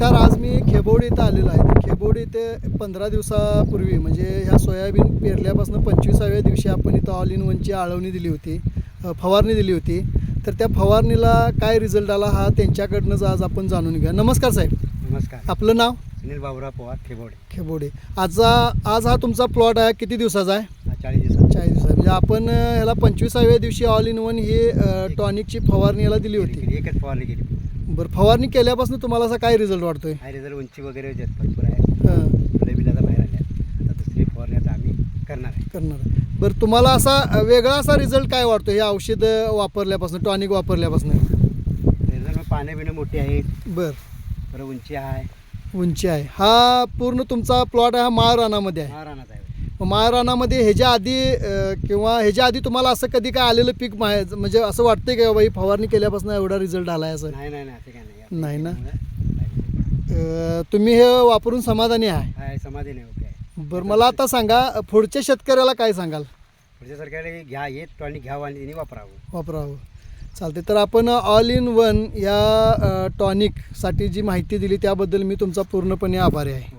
नमस्कार आज मी खेबोडी इथं आलेलो आहे. खेबोडी इथे पंधरा दिवसापूर्वी म्हणजे ह्या सोयाबीन पेरल्यापासून पंचवीसाव्या दिवशी आपण इथं ऑल इन वनची आळवणी दिली होती फवारणी दिली होती. तर त्या फवारणीला काय रिझल्ट आला हा त्यांच्याकडनंच आज आपण जाणून घेऊया. नमस्कार साहेब. नमस्कार. आपलं नाव? सुनील बाबुराव पवार खेबोडे. खेबोडे. आजचा आज हा तुमचा प्लॉट आहे किती दिवसाचा आहे? चाळीस दिवसात चाळीस दिवसाचा. म्हणजे आपण ह्याला पंचवीसाव्या दिवशी ऑल इन वन ही टॉनिकची फवारणी याला दिली होती. एकच फवारणी केली. बरं फवारणी केल्यापासून तुम्हाला असा काय रिझल्ट वाटतोय? हाय रिझल्ट उंची वगैरे जे भरपूर आहे. हां. फुलं बाहेर आल्या. आता दुसरी फवारणी आता आम्ही करणार आहे. करणार आहे. बरं तुम्हाला असा वेगळा असा रिझल्ट काय वाटतो हे औषध वापरल्यापासून टॉनिक वापरल्यापासून? रिझल्ट पानं बिनं मोठी आहेत. बरं. बरं उंची आहे. उंची आहे. हा पूर्ण तुमचा प्लॉट हा माळरानामध्ये आहे. महाराणाच आहे. मग माळरानामध्ये ह्याच्या आधी किंवा ह्याच्या आधी तुम्हाला असं कधी काय आलेलं पीक माहे- म्हणजे असं वाटतंय का ही फवारणी केल्यापासून एवढा रिझल्ट आला आहे असं? नाही नाही नाही असं काय नाही. आता नाही ना? अ, तुम्ही हे वापरून समाधानी आहे आहे समाधी नाही ओके. आहे बरं मला आता सांगा पुढच्या शेतकऱ्याला काय सांगाल? पुढच्या घ्या येत टॉनिक घ्यावं आणि त्यांनी वापरावं. वापरावं. चालते तर आपण ऑल इन वन या अ, टॉनिकसाठी जी माहिती दिली त्याबद्दल मी तुमचा पूर्णपणे आभारी आहे.